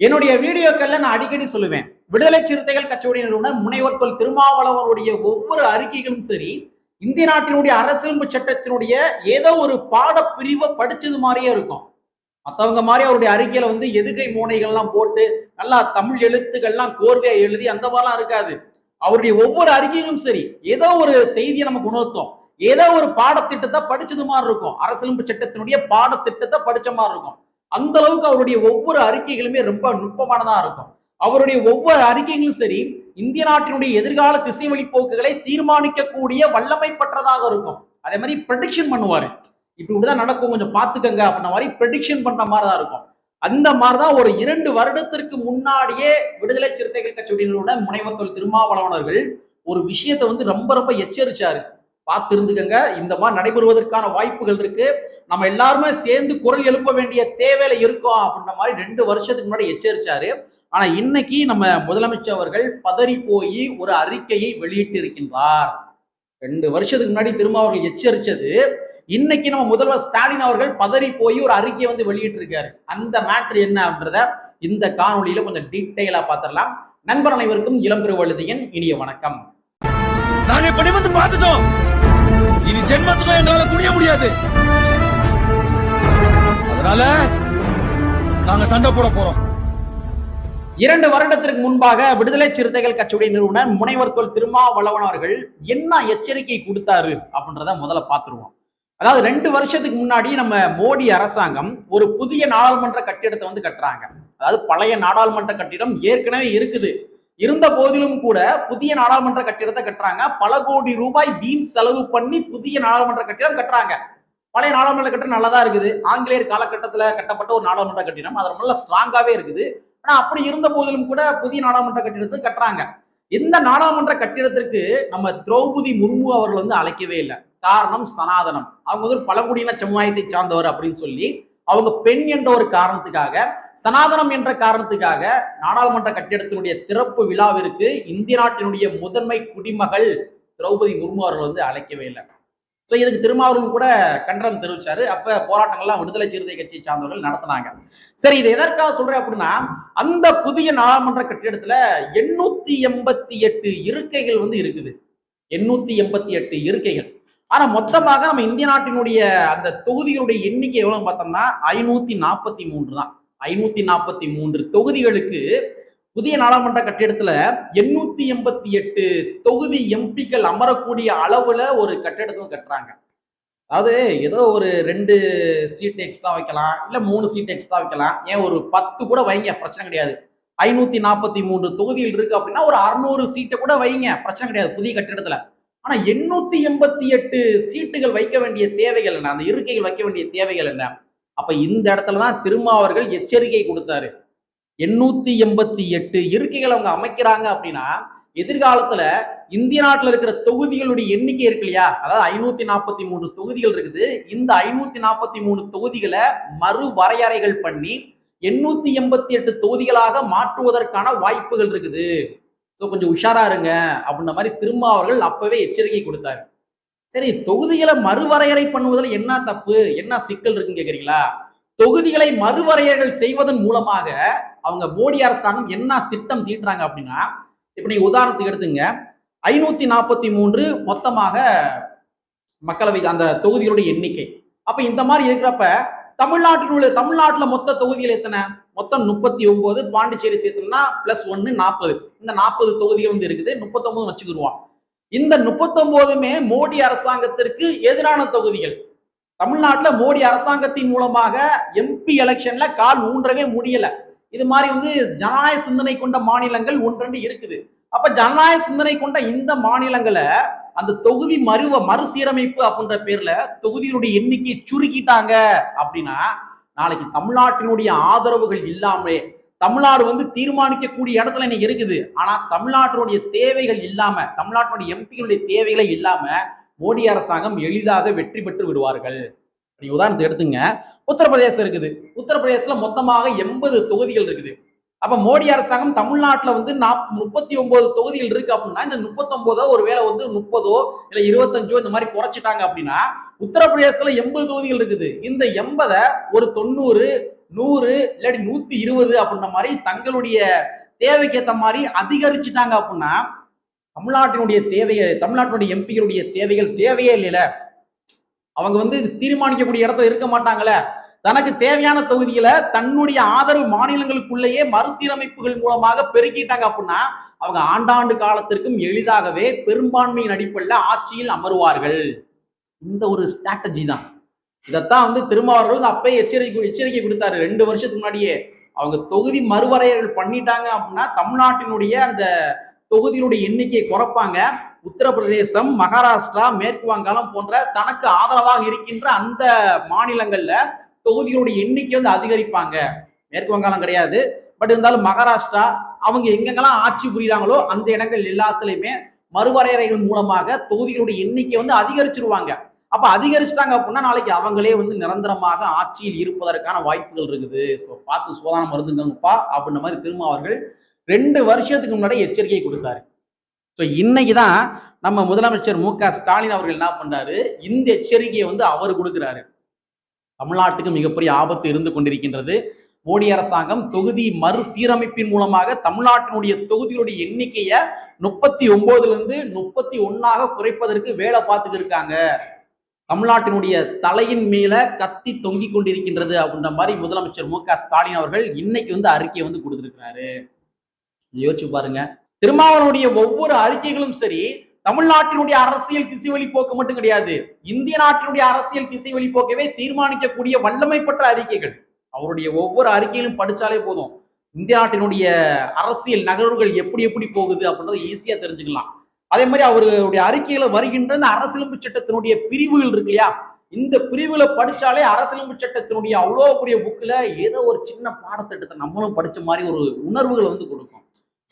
என்னுடைய வீடியோக்கள்ல நான் அடிக்கடி சொல்லுவேன் விடுதலை சிறுத்தைகள் கட்சியுடைய நிறுவனர் முனைவர் தொல் திருமாவளவனுடைய ஒவ்வொரு அறிக்கைகளும் சரி இந்திய நாட்டினுடைய அரசியலமைப்பு சட்டத்தினுடைய ஏதோ ஒரு பாடப்பிரிவை படிச்சது மாதிரியே இருக்கும். மற்றவங்க மாதிரி அவருடைய அறிக்கையில வந்து எதுகை மோனைகள்லாம் போட்டு நல்லா தமிழ் எழுத்துக்கள்லாம் கோர்வையா எழுதி அந்த மாதிரிலாம் இருக்காது. அவருடைய ஒவ்வொரு அறிக்கைகளும் சரி ஏதோ ஒரு செய்தியை நமக்கு உணர்த்தோம் ஏதோ ஒரு பாடத்திட்டத்தை படிச்சது மாதிரி இருக்கும். அரசியலமைப்பு சட்டத்தினுடைய பாடத்திட்டத்தை படிச்ச மாதிரி இருக்கும். அந்த அளவுக்கு அவருடைய ஒவ்வொரு அறிக்கைகளுமே ரொம்ப நுட்பமானதா இருக்கும். அவருடைய ஒவ்வொரு அறிக்கைகளும் சரி இந்திய நாட்டினுடைய எதிர்கால திசை வழிப்போக்குகளை தீர்மானிக்கக்கூடிய வல்லமை பெற்றதாக இருக்கும். அதே மாதிரி ப்ரெடிக்ஷன் பண்ணுவாரு. இப்படி இப்படிதான் நடக்கும் கொஞ்சம் பார்த்துக்கங்க அப்படின்ற மாதிரி ப்ரெடிக்ஷன் பண்ற மாதிரி தான் இருக்கும். அந்த மாதிரிதான் ஒரு இரண்டு வருடத்திற்கு முன்னாடியே விடுதலை சிறுத்தைகள் கட்சியுடைய முனைவர் தொல் திருமாவளவனர்கள் ஒரு விஷயத்தை வந்து ரொம்ப ரொம்ப எச்சரிச்சாரு. பார்த்து இருந்துக்கங்க இந்த மாதிரி நடைபெறுவதற்கான வாய்ப்புகள் இருக்கு. நம்ம எல்லாருமே சேர்ந்து குரல் எழுப்ப வேண்டிய தேவையில இருக்கோம் அப்படின்ற மாதிரி ரெண்டு வருஷத்துக்கு முன்னாடி எச்சரிச்சாரு. ஆனா இன்னைக்கு நம்ம முதலமைச்சர் அவர்கள் பதறி போய் ஒரு அறிக்கையை வெளியிட்டு இருக்கின்றார் ரெண்டு வருஷத்துக்கு முன்னாடி திரும்ப அவர்கள் எச்சரிச்சது இன்னைக்கு நம்ம முதல்வர் ஸ்டாலின் அவர்கள் பதறி போய் ஒரு அறிக்கையை வந்து வெளியிட்டு இருக்காரு அந்த மேட்ரு என்ன அப்படின்றத இந்த காணொலியில கொஞ்சம் டீட்டெயிலா பார்த்துடலாம். நண்பர் அனைவருக்கும் இளம்பெருவழுதியின் இனிய வணக்கம். நாங்க இப்படி வந்து பார்த்துட்டோம். இனி ஜென்மத்துக்கும் எங்களால குனிய முடியாது. அதனால நாங்க சண்டை போட போறோம். இரண்டு வருடத்திற்கு முன்பாக விடுதலை சிறுத்தைகள் கட்சியுடைய நிறுவனர் முனைவர் தொல் திருமாவளவன் அவர்கள் என்ன எச்சரிக்கை கொடுத்தாரு அப்படின்றத முதல்ல பார்த்துருவோம். அதாவது ரெண்டு வருஷத்துக்கு முன்னாடி நம்ம மோடி அரசாங்கம் ஒரு புதிய நாடாளுமன்ற கட்டிடத்தை வந்து கட்டுறாங்க. அதாவது பழைய நாடாளுமன்ற கட்டிடம் ஏற்கனவே இருக்குது. இருந்த போதிலும் கூட புதிய நாடாளுமன்ற கட்டிடத்தை கட்டுறாங்க. பல கோடி ரூபாய் வீண் செலவு பண்ணி புதிய நாடாளுமன்ற கட்டிடம் கட்டுறாங்க. பழைய நாடாளுமன்ற கட்டிடம் நல்லதா இருக்குது. ஆங்கிலேயர் காலகட்டத்தில் கட்டப்பட்ட ஒரு நாடாளுமன்ற கட்டிடம். அது நல்ல ஸ்ட்ராங்காவே இருக்குது. ஆனா அப்படி இருந்த போதிலும் கூட புதிய நாடாளுமன்ற கட்டிடத்தை கட்டுறாங்க. இந்த நாடாளுமன்ற கட்டிடத்திற்கு நம்ம திரௌபதி முர்மு அவர்கள் வந்து அழைக்கவே இல்லை. காரணம் சனாதனம். அவங்க வந்து பழங்குடியின சமுதாயத்தை சார்ந்தவர் அப்படின்னு சொல்லி அவங்க பெண் என்ற ஒரு காரணத்துக்காக சனாதனம் என்ற காரணத்துக்காக நாடாளுமன்ற கட்டிடத்தினுடைய திறப்பு விழாவிற்கு இந்திய நாட்டினுடைய முதன்மை குடிமகள் திரௌபதி முர்மு அவர்கள் வந்து அழைக்கவே இல்லை. ஸோ இதுக்கு திருமாவளவன் கூட கண்டனம் தெரிவிச்சாரு. அப்ப போராட்டங்கள்லாம் விடுதலை சிறுத்தை கட்சியை சார்ந்தவர்கள் நடத்தினாங்க. சரி இது எதற்காக சொல்றேன் அப்படின்னா அந்த புதிய நாடாளுமன்ற கட்டிடத்துல எண்ணூத்தி எண்பத்தி எட்டு இருக்கைகள் வந்து இருக்குது. எண்ணூத்தி எண்பத்தி எட்டு இருக்கைகள். ஆனா மொத்தமாக நம்ம இந்திய நாட்டினுடைய அந்த தொகுதிகளுடைய எண்ணிக்கை எவ்வளவு பார்த்தோம்னா ஐநூத்தி நாற்பத்தி மூன்று தான். ஐநூத்தி நாற்பத்தி மூன்று தொகுதிகளுக்கு புதிய நாடாளுமன்ற கட்டிடத்துல எண்ணூத்தி எண்பத்தி எட்டு தொகுதி எம்பிக்கள் அமரக்கூடிய அளவுல ஒரு கட்டிடத்தை கட்டுறாங்க. அதாவது ஏதோ ஒரு ரெண்டு சீட்டு எக்ஸ்ட்ரா வைக்கலாம் இல்ல மூணு சீட்டு எக்ஸ்ட்ரா வைக்கலாம். ஏன் ஒரு பத்து கூட வைங்க பிரச்சனை கிடையாது. ஐநூத்தி நாற்பத்தி மூன்று தொகுதிகள் இருக்கு அப்படின்னா ஒரு அறுநூறு சீட்டை கூட வைங்க பிரச்சனை கிடையாது புதிய கட்டிடத்துல. ஆனா எண்ணூத்தி எண்பத்தி எட்டு சீட்டுகள் வைக்க வேண்டிய தேவைகள் என்ன? அந்த இருக்கைகள் வைக்க வேண்டிய தேவைகள் என்ன? அப்ப இந்த இடத்துலதான் திருமாவர்கள் எச்சரிக்கை கொடுத்தாரு. எண்ணூத்தி எண்பத்தி எட்டு இருக்கைகள் அவங்க அமைக்கிறாங்க அப்படின்னா எதிர்காலத்துல இந்திய நாட்டுல இருக்கிற தொகுதிகளுடைய எண்ணிக்கை இருக்கு இல்லையா? அதாவது ஐநூத்தி நாற்பத்தி மூணு தொகுதிகள் இருக்குது. இந்த ஐநூத்தி நாற்பத்தி மூணு தொகுதிகளை மறு வரையறைகள் பண்ணி எண்ணூத்தி எண்பத்தி எட்டு தொகுதிகளாக மாற்றுவதற்கான வாய்ப்புகள் இருக்குது. ஸோ கொஞ்சம் உஷாரா இருங்க அப்படின்ற மாதிரி திரும்ப அவர்கள் அப்பவே எச்சரிக்கை கொடுத்தாரு சரி தொகுதிகளை மறுவரையறை பண்ணுவதில் என்ன தப்பு? என்ன சிக்கல் இருக்குன்னு கேக்குறீங்களா? தொகுதிகளை மறுவரையறைகள் செய்வதன் மூலமாக அவங்க மோடி அரசாங்கம் என்ன திட்டம் தீட்டுறாங்க அப்படின்னா இப்ப நீங்க உதாரணத்துக்கு எடுத்துங்க. ஐநூத்தி நாற்பத்தி மூன்று மொத்தமாக மக்களவை அந்த தொகுதிகளுடைய எண்ணிக்கை. அப்ப இந்த மாதிரி இருக்கிறப்ப தமிழ்நாட்டில் உள்ள தமிழ்நாட்டில் மொத்த தொகுதிகள் எத்தனை? மொத்தம் முப்பத்தி ஒன்பது பாண்டிச்சேரி சேர்த்தோம்னா பிளஸ் ஒன்னு நாற்பது. இந்த நாற்பது தொகுதிகள் வந்து இருக்குது. முப்பத்தொன்பது வச்சுக்கிடுவோம். இந்த முப்பத்தொன்பதுமே மோடி அரசாங்கத்திற்கு எதிரான தொகுதிகள். தமிழ்நாட்டில் மோடி அரசாங்கத்தின் மூலமாக எம்பி எலெக்ஷன்ல கால் ஊன்றவே முடியல. இது மாதிரி வந்து ஜனநாயக சிந்தனை கொண்ட மாநிலங்கள் ஒன்றெண்டு இருக்குது. அப்ப ஜனநாயக சிந்தனை கொண்ட இந்த மாநிலங்களை அந்த தொகுதி மறுவ மறுசீரமைப்பு அப்படின்ற பேர்ல தொகுதியினுடைய எண்ணிக்கையை சுருக்கிட்டாங்க அப்படின்னா நாளைக்கு தமிழ்நாட்டினுடைய ஆதரவுகள் இல்லாமலே தமிழ்நாடு வந்து தீர்மானிக்கக்கூடிய இடத்துல இன்னைக்கு இருக்குது. ஆனா தமிழ்நாட்டினுடைய தேவைகள் இல்லாம தமிழ்நாட்டினுடைய எம்பிகளுடைய தேவைகளை இல்லாம மோடி அரசாங்கம் எளிதாக வெற்றி பெற்று விடுவார்கள். நீ உதாரணத்தை எடுத்துங்க. உத்தரப்பிரதேசம் இருக்குது. உத்தரப்பிரதேசத்துல மொத்தமாக எண்பது தொகுதிகள் இருக்குது. அப்ப மோடி அரசாங்கம் தமிழ்நாட்டுல வந்து நாப் முப்பத்தி ஒன்பது தொகுதிகள் இருக்கு அப்படின்னா இந்த முப்பத்தொன்பதோ ஒருவேளை வந்து முப்பதோ இல்ல இருபத்தஞ்சோ இந்த மாதிரி குறைச்சிட்டாங்க அப்படின்னா உத்தரப்பிரதேசத்துல எண்பது தொகுதிகள் இருக்குது. இந்த எண்பதை ஒரு தொண்ணூறு நூறு இல்லாட்டி நூத்தி இருபது அப்படின்ற மாதிரி தங்களுடைய தேவைக்கு ஏத்த மாதிரி அதிகரிச்சுட்டாங்க அப்படின்னா தமிழ்நாட்டினுடைய தேவையை தமிழ்நாட்டினுடைய எம்பிகளுடைய தேவைகள் தேவையே இல்லைல அவங்க வந்து இது தீர்மானிக்கக்கூடிய இடத்துல இருக்க மாட்டாங்களே. தனக்கு தேவையான தொகுதியில தன்னுடைய ஆதரவு மாநிலங்களுக்குள்ளேயே மறுசீரமைப்புகள் மூலமாக பெருக்கிட்டாங்க அப்படின்னா அவங்க ஆண்டாண்டு காலத்திற்கும் எளிதாகவே பெரும்பான்மையின் அடிப்படையில் ஆட்சியில் அமருவார்கள். இந்த ஒரு ஸ்ட்ராட்டஜி தான். இதைத்தான் வந்து திருமாவர்கள் வந்து அப்பயே எச்சரிக்கை எச்சரிக்கை கொடுத்தாரு. ரெண்டு வருஷத்துக்கு முன்னாடியே. அவங்க தொகுதி மறுவரையர்கள் பண்ணிட்டாங்க அப்படின்னா தமிழ்நாட்டினுடைய அந்த தொகுதியினுடைய எண்ணிக்கையை குறைப்பாங்க. உத்தரப்பிரதேசம் மகாராஷ்டிரா மேற்கு வங்காளம் போன்ற தனக்கு ஆதரவாக இருக்கின்ற அந்த மாநிலங்கள்ல தொகுதிகளுடைய எண்ணிக்கை வந்து அதிகரிப்பாங்க. மேற்கு வங்காளம் கிடையாது. பட் இருந்தாலும் மகாராஷ்டிரா அவங்க எங்கெங்கெல்லாம் ஆட்சி புரியுறாங்களோ அந்த இடங்கள் எல்லாத்துலயுமே மறுவரையறைகள் மூலமாக தொகுதிகளுடைய எண்ணிக்கை வந்து அதிகரிச்சிருவாங்க. அப்ப அதிகரிச்சிட்டாங்க அப்படின்னா நாளைக்கு அவங்களே வந்து நிரந்தரமாக ஆட்சியில் இருப்பதற்கான வாய்ப்புகள் இருக்குது. ஸோ பார்த்து சோதனை மருந்துங்கப்பா அப்படின்ற மாதிரி திரும்ப அவர்கள் ரெண்டு வருஷத்துக்கு முன்னாடி எச்சரிக்கை கொடுத்தாரு. ஸோ இன்னைக்கு தான் நம்ம முதலமைச்சர் மு க ஸ்டாலின் அவர்கள் என்ன பண்றாரு? இந்த எச்சரிக்கையை வந்து அவர் கொடுக்கிறாரு. தமிழ்நாட்டுக்கு மிகப்பெரிய ஆபத்து இருந்து கொண்டிருக்கின்றது. மோடி அரசாங்கம் தொகுதி மறுசீரமைப்பின் மூலமாக தமிழ்நாட்டினுடைய தொகுதிகளுடைய எண்ணிக்கையை முப்பத்தி ஒன்பதுல இருந்து முப்பத்தி ஒன்னாக குறைப்பதற்கு வேலை பார்த்துட்டு இருக்காங்க. தமிழ்நாட்டினுடைய தலையின் மேல கத்தி தொங்கிக் கொண்டிருக்கின்றது அப்படின்ற மாதிரி முதலமைச்சர் மு க ஸ்டாலின் அவர்கள் இன்னைக்கு வந்து அறிக்கையை வந்து கொடுத்துருக்கிறாரு. யோசிச்சு பாருங்க. திருமாவளவனுடைய ஒவ்வொரு அறிக்கைகளும் சரி தமிழ்நாட்டினுடைய அரசியல் திசைவழி போக்கு மட்டும் கிடையாது. இந்திய நாட்டினுடைய அரசியல் திசைவழி போக்கவே தீர்மானிக்கக்கூடிய வல்லமை பெற்ற அறிக்கைகள். அவருடைய ஒவ்வொரு அறிக்கையிலும் படிச்சாலே போதும். இந்திய நாட்டினுடைய அரசியல் நகர்வுகள் எப்படி எப்படி போகுது அப்படின்றத ஈஸியா தெரிஞ்சுக்கலாம். அதே மாதிரி அவருடைய அறிக்கையில வருகின்ற இந்த அரசியலமைப்பு சட்டத்தினுடைய பிரிவுகள் இருக்கு இல்லையா? இந்த பிரிவுல படிச்சாலே அரசியலமைப்பு சட்டத்தினுடைய அவ்வளோ பெரிய புக்கில் ஏதோ ஒரு சின்ன பாடத்திட்டத்தை நம்மளும் படிச்ச மாதிரி ஒரு உணர்வுகளை வந்து கொடுக்கும்.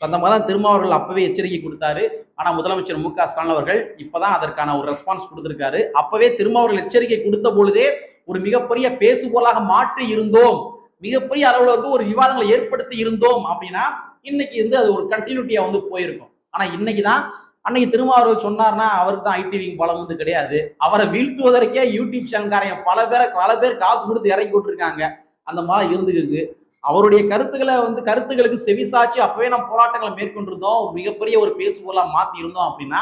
அந்த மாதிரி தான் திருமாவர்கள் அப்பவே எச்சரிக்கை கொடுத்தாரு. ஆனா முதலமைச்சர் மு க ஸ்டாலின் அவர்கள் இப்பதான் அதற்கான ஒரு ரெஸ்பான்ஸ் கொடுத்திருக்காரு. அப்பவே திருமாவர்கள் எச்சரிக்கை கொடுத்த பொழுதே ஒரு மிகப்பெரிய பேசுபோலாக மாற்றி இருந்தோம். மிகப்பெரிய அளவுல வந்து ஒரு விவாதங்களை ஏற்படுத்தி இருந்தோம் அப்படின்னா இன்னைக்கு வந்து அது ஒரு கண்டினியூட்டியா வந்து போயிருக்கும். ஆனா இன்னைக்கு தான் அன்னைக்கு திருமாவர்கள் சொன்னார்னா அவருக்கு தான் ஐடி விங் பலம் வந்து கிடையாது. அவரை வீழ்த்துவதற்கே யூடியூப் சேனல்காரங்க பல பேரை பல பேர் காசு கொடுத்து இறக்கி விட்டுருக்காங்க அந்த மாதிரி இருந்துருக்கு அவருடைய கருத்துக்களை வந்து கருத்துக்களுக்கு செவிசாச்சு அப்பவே நம்ம போராட்டங்களை மேற்கொண்டிருந்தோம். மிகப்பெரிய ஒரு பேசுபொருளாக மாத்தி இருந்தோம் அப்படின்னா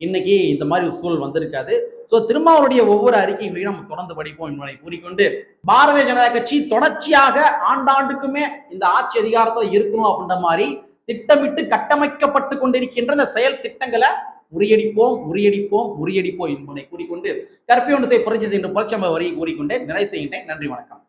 இன்னைக்கு இந்த மாதிரி ஒரு சூழல் வந்திருக்காது. ஸோ திருமாவளுடைய ஒவ்வொரு அறிக்கைகளையும் நம்ம தொடர்ந்து படிப்போம் என்பதை கூறிக்கொண்டு பாரதிய ஜனதா கட்சி தொடர்ச்சியாக ஆண்டாண்டுக்குமே இந்த ஆட்சி அதிகாரத்தில் இருக்கணும் அப்படின்ற மாதிரி திட்டமிட்டு கட்டமைக்கப்பட்டு கொண்டிருக்கின்ற இந்த செயல் திட்டங்களை முறியடிப்போம் முறியடிப்போம் முறியடிப்போம் என்பதை கூறிக்கொண்டு கற்பியொன்று செய்ய புரட்சி செய்கின்ற புரட்சி வரியை கூறிக்கொண்டு நிறைவு செய்கின்றேன். நன்றி வணக்கம்.